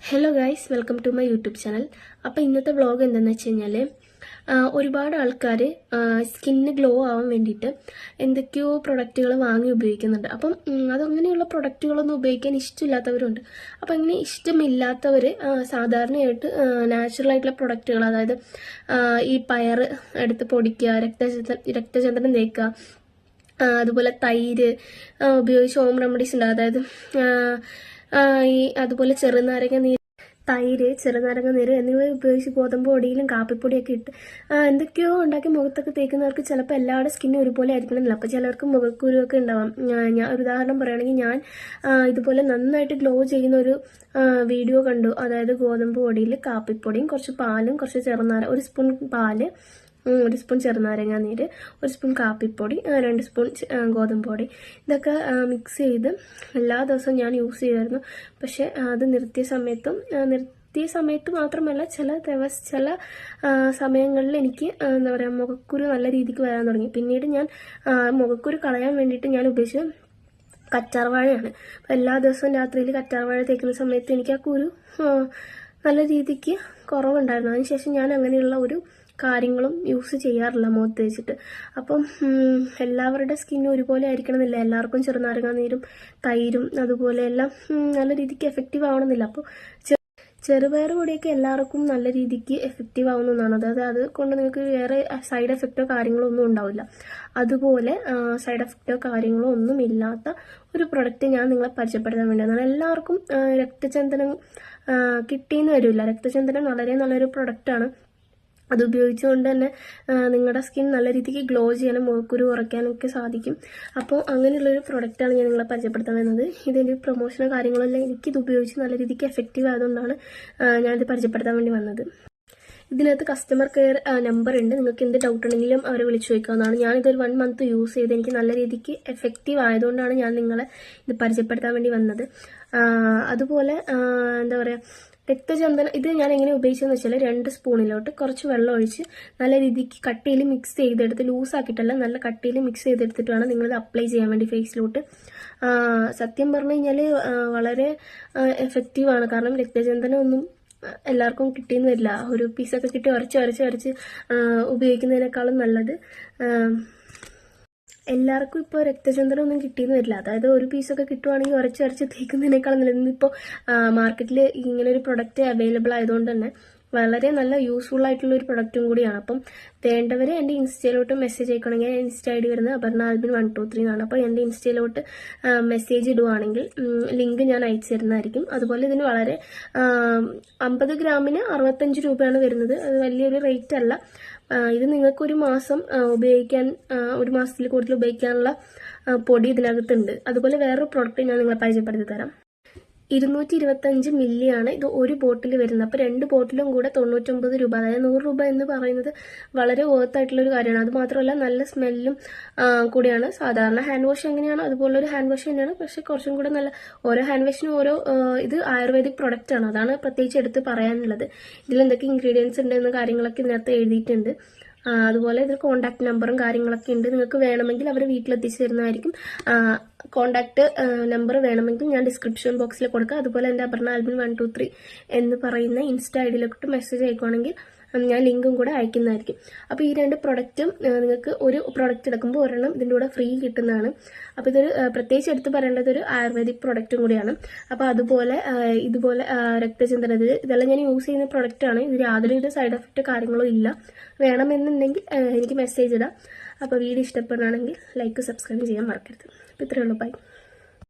Hello guys welcome to my YouTube channel അപ്പോൾ ഇന്നത്തെ vlog എന്താണെന്ന് വെച്ച് കഴിഞ്ഞാൽ ഒരുപാട് ആൾക്കാർ സ്കിന്ന് ഗ്ലോ ആവാൻ വേണ്ടിയിട്ട് എന്തൊക്കെയോ പ്രൊഡക്റ്റുകൾ വാങ്ങി ഉപയോഗിക്കുന്നുണ്ട്. അപ്പം അതങ്ങനെയുള്ള പ്രൊഡക്റ്റുകളൊന്നും ഉപയോഗിക്കാൻ ഇഷ്ടമില്ലാത്തവരുണ്ട്. അപ്പം അങ്ങനെ ഇഷ്ടമില്ലാത്തവർ സാധാരണയായിട്ട് നാച്ചുറൽ ആയിട്ടുള്ള പ്രൊഡക്റ്റുകൾ അതായത് ഈ പയർ എടുത്ത് പൊടിക്കുക രക്തചന്ദ്രൻ രക്തചന്ദ്രൻ തേക്കുക അതുപോലെ തൈര് ഉപയോഗിച്ച് ഹോം റെമഡീസ് ഉണ്ട്. അതായത് ഈ അതുപോലെ ചെറുനാരങ്ങ നീര് തൈര് ചെറുനാരങ്ങ നീര് എന്നിവ ഉപയോഗിച്ച് ഗോതമ്പ് പൊടിയിലും കാപ്പിപ്പൊടിയൊക്കെ ഇട്ട് എന്തൊക്കെയോ ഉണ്ടാക്കി മുഖത്തൊക്കെ തേക്കുന്നവർക്ക് ചിലപ്പോൾ എല്ലാവരുടെ സ്കിന്നും ഒരുപോലെ ആയിരിക്കണമെന്നില്ല. അപ്പോൾ ചിലർക്ക് മുഖക്കുരുവൊക്കെ ഉണ്ടാവാം. ഞാൻ ഒരു ഉദാഹരണം പറയുകയാണെങ്കിൽ ഞാൻ ഇതുപോലെ നന്നായിട്ട് ഗ്ലോ ചെയ്യുന്ന ഒരു വീഡിയോ കണ്ടു. അതായത് ഗോതമ്പ് പൊടിയിൽ കാപ്പിപ്പൊടിയും കുറച്ച് പാലും കുറച്ച് ചെറുനാര ഒരു സ്പൂൺ പാൽ ഒരു സ്പൂൺ ചെറുനാരങ്ങ നീര് ഒരു സ്പൂൺ കാപ്പിപ്പൊടി രണ്ട് സ്പൂൺ ഗോതമ്പ് പൊടി ഇതൊക്കെ മിക്സ് ചെയ്ത് എല്ലാ ദിവസവും ഞാൻ യൂസ് ചെയ്യുമായിരുന്നു പക്ഷേ അത് നിർത്തിയ സമയത്തും നിർത്തിയ സമയത്ത് മാത്രമല്ല ചില ദിവസം ചില സമയങ്ങളിൽ എനിക്ക് എന്താ പറയുക മുഖക്കുരു നല്ല രീതിക്ക് വരാൻ തുടങ്ങി. പിന്നീട് ഞാൻ മുഖക്കുരു കളയാൻ വേണ്ടിയിട്ട് ഞാൻ ഉപയോഗിച്ചത് കറ്റാർവാഴയാണ്. അപ്പോൾ എല്ലാ ദിവസവും രാത്രിയിൽ കറ്റാർവാഴ തേക്കുന്ന സമയത്ത് എനിക്ക് ആ കുരു നല്ല രീതിക്ക് കുറവുണ്ടായിരുന്നു. അതിനുശേഷം ഞാൻ അങ്ങനെയുള്ള ഒരു കാര്യങ്ങളും യൂസ് ചെയ്യാറില്ല മുഖത്ത് വെച്ചിട്ട്. അപ്പം എല്ലാവരുടെ സ്കിന്നും ഒരുപോലെ ആയിരിക്കണമെന്നില്ല. എല്ലാവർക്കും ചെറുനാരങ്ങാനീരും തൈരും അതുപോലെ എല്ലാം നല്ല രീതിക്ക് എഫക്റ്റീവ് ആവണമെന്നില്ല. അപ്പോൾ ചെറുപയർ പൊടിയൊക്കെ എല്ലാവർക്കും നല്ല രീതിക്ക് എഫക്റ്റീവ് ആവുന്ന ഒന്നാണ്. അതായത് അത് കൊണ്ട് നിങ്ങൾക്ക് വേറെ സൈഡ് എഫക്റ്റോ കാര്യങ്ങളോ ഒന്നും ഉണ്ടാവില്ല. അതുപോലെ സൈഡ് എഫക്റ്റോ കാര്യങ്ങളോ ഒന്നും ഇല്ലാത്ത ഒരു പ്രൊഡക്റ്റ് ഞാൻ നിങ്ങളെ പരിചയപ്പെടുത്താൻ വേണ്ടിയതാണ് എല്ലാവർക്കും രക്തചന്ദനം കിട്ടിയെന്ന് വരില്ല. രക്തചന്ദനം വളരെ നല്ലൊരു പ്രൊഡക്റ്റാണ് അത് ഉപയോഗിച്ചുകൊണ്ട് തന്നെ നിങ്ങളുടെ സ്കിൻ നല്ല രീതിക്ക് ഗ്ലോ ചെയ്യാനും മുഖക്കുരു കുറയ്ക്കാനൊക്കെ സാധിക്കും. അപ്പോൾ അങ്ങനെയുള്ളൊരു പ്രൊഡക്റ്റാണ് ഞാൻ നിങ്ങളെ പരിചയപ്പെടുത്താൻ വരുന്നത് ഇതിന്റെ പ്രൊമോഷനോ കാര്യങ്ങളെല്ലാം എനിക്കിത് ഉപയോഗിച്ച് നല്ല രീതിക്ക് എഫക്റ്റീവ് ആയതുകൊണ്ടാണ് ഞാനിത് പരിചയപ്പെടുത്താൻ വേണ്ടി വന്നത്. ഇതിനകത്ത് കസ്റ്റമർ കെയർ നമ്പർ ഉണ്ട്. നിങ്ങൾക്ക് എന്ത് ഡൗട്ട് ഉണ്ടെങ്കിലും അവരെ വിളിച്ചു ചോദിക്കാവുന്നതാണ്. ഒരു വൺ മന്ത് യൂസ് ചെയ്ത് എനിക്ക് നല്ല രീതിക്ക് എഫക്റ്റീവ് ആയതുകൊണ്ടാണ് ഞാൻ നിങ്ങളെ ഇത് പരിചയപ്പെടുത്താൻ വേണ്ടി വന്നത്. അതുപോലെ എന്താ പറയുക രക്തചന്ദനം ഇത് ഞാൻ എങ്ങനെ ഉപയോഗിച്ചതെന്ന് വെച്ചാൽ രണ്ട് സ്പൂണിലോട്ട് കുറച്ച് വെള്ളം ഒഴിച്ച് നല്ല രീതിക്ക് കട്ടിയിൽ മിക്സ് ചെയ്തെടുത്ത് ലൂസാക്കിയിട്ടല്ല നല്ല കട്ടിയിൽ മിക്സ് ചെയ്തെടുത്തിട്ട് വേണം നിങ്ങളിത് അപ്ലൈ ചെയ്യാൻ വേണ്ടി ഫേസിലോട്ട് സത്യം പറഞ്ഞു കഴിഞ്ഞാൽ വളരെ എഫക്റ്റീവാണ് കാരണം രക്തചന്ദനം ഒന്നും എല്ലാവർക്കും കിട്ടിയെന്ന് വരില്ല. ഒരു പീസൊക്കെ കിട്ടി ഉരച്ച് ഉരച്ച് ഉരച്ച് ഉപയോഗിക്കുന്നതിനേക്കാളും നല്ലത്. എല്ലാവർക്കും ഇപ്പോൾ രക്തചന്ദനം ഒന്നും കിട്ടിയെന്ന് വരില്ല. അതായത് ഒരു പീസൊക്കെ കിട്ടുവാണെങ്കിൽ ഉരച്ച് ഉരച്ച് തേക്കുന്നതിനേക്കാളും നല്ലത്. ഇന്നിപ്പോൾ മാർക്കറ്റിൽ ഇങ്ങനെ ഒരു പ്രൊഡക്റ്റ് അവൈലബിൾ ആയതുകൊണ്ട് തന്നെ വളരെ നല്ല യൂസ്ഫുൾ ആയിട്ടുള്ള ഒരു പ്രൊഡക്റ്റും കൂടിയാണ്. അപ്പം വേണ്ടവർ എന്റെ ഇൻസ്റ്റയിലോട്ട് മെസ്സേജ് അയക്കണമെങ്കിൽ ഇൻസ്റ്റ ഐ ഡി വരുന്നത് Aparna Albin one two three എന്നാണ്. അപ്പോൾ എന്റെ ഇൻസ്റ്റയിലോട്ട് മെസ്സേജ് ഇടുവാണെങ്കിൽ ലിങ്ക് ഞാൻ അയച്ചു തരുന്നതായിരിക്കും. അതുപോലെ ഇതിന് വളരെ അമ്പത് ഗ്രാമിന് അറുപത്തഞ്ച് രൂപയാണ് വരുന്നത്. അത് വലിയൊരു റേറ്റ് അല്ല. ഇത് നിങ്ങൾക്ക് ഒരു മാസം ഉപയോഗിക്കാൻ ഒരു മാസത്തിൽ കൂടുതൽ ഉപയോഗിക്കാനുള്ള പൊടി ഇതിനകത്തുണ്ട്. അതുപോലെ വേറൊരു പ്രോഡക്റ്റ് ഞാൻ നിങ്ങളെ പരിചയപ്പെടുത്തി തരാം. ഇരുന്നൂറ്റി ഇരുപത്തഞ്ച് മില്ലിയാണ് ഇത് ഒരു ബോട്ടിൽ വരുന്നത്. അപ്പോൾ രണ്ട് ബോട്ടിലും കൂടെ തൊണ്ണൂറ്റൊമ്പത് രൂപ അതായത് നൂറ് രൂപ എന്ന് പറയുന്നത് വളരെ ഒരു കാര്യമാണ്. അത് മാത്രമല്ല നല്ല സ്മെല്ലും കൂടിയാണ്. സാധാരണ ഹാൻഡ് വാഷ് എങ്ങനെയാണോ അതുപോലെ ഒരു ഹാൻഡ് വാഷ് തന്നെയാണ്. പക്ഷെ കുറച്ചും കൂടെ നല്ല ഓരോ ഹാൻഡ് വാഷിനും ഓരോ ഇത് ആയുർവേദിക് പ്രൊഡക്റ്റ് ആണ്. അതാണ് പ്രത്യേകിച്ച് എടുത്ത് പറയാനുള്ളത്. ഇതിൽ എന്തൊക്കെ ഇൻഗ്രീഡിയൻസ് ഉണ്ട് എന്ന കാര്യങ്ങളൊക്കെ ഇതിനകത്ത് എഴുതിയിട്ടുണ്ട്. അതുപോലെ ഇതിൽ കോൺടാക്ട് നമ്പറും കാര്യങ്ങളൊക്കെ ഉണ്ട്. നിങ്ങൾക്ക് വേണമെങ്കിൽ അവർ വീട്ടിലെത്തിച്ചു തരുന്നതായിരിക്കും. കോൺടാക്ട് നമ്പർ വേണമെങ്കിൽ ഞാൻ ഡിസ്ക്രിപ്ഷൻ ബോക്സിൽ കൊടുക്കാം. അതുപോലെ എന്റെ Aparna Albin one two three എന്ന് പറയുന്ന ഇൻസ്റ്റ ഐ ഡിയിലോട്ട് മെസ്സേജ് അയക്കുവാണെങ്കിൽ ഞാൻ ലിങ്കും കൂടെ അയക്കുന്നതായിരിക്കും. അപ്പോൾ ഈ രണ്ട് പ്രൊഡക്റ്റും നിങ്ങൾക്ക് ഒരു പ്രൊഡക്റ്റ് എടുക്കുമ്പോൾ ഒരെണ്ണം ഇതിന്റെ കൂടെ ഫ്രീ കിട്ടുന്നതാണ്. അപ്പോൾ ഇതൊരു പ്രത്യേകിച്ച് എടുത്ത് പറയേണ്ടത് ഒരു ആയുർവേദിക് പ്രൊഡക്റ്റും കൂടിയാണ്. അപ്പോൾ അതുപോലെ ഇതുപോലെ ആ, ഇതെല്ലാം ഞാൻ യൂസ് ചെയ്യുന്ന പ്രൊഡക്റ്റാണ് ഇത് യാതൊരുവിധ സൈഡ് എഫക്റ്റ് കാര്യങ്ങളോ ഇല്ല. വേണമെന്നുണ്ടെങ്കിൽ എനിക്ക് മെസ്സേജ് ഇടാം. അപ്പോൾ വീഡിയോ ഇഷ്ടപ്പെടുകയാണെങ്കിൽ ലൈക്ക് സബ്സ്ക്രൈബ് ചെയ്യാൻ മറക്കരുത്. അപ്പോൾ ഇത്രയേ ഉള്ളൂ. ബൈ.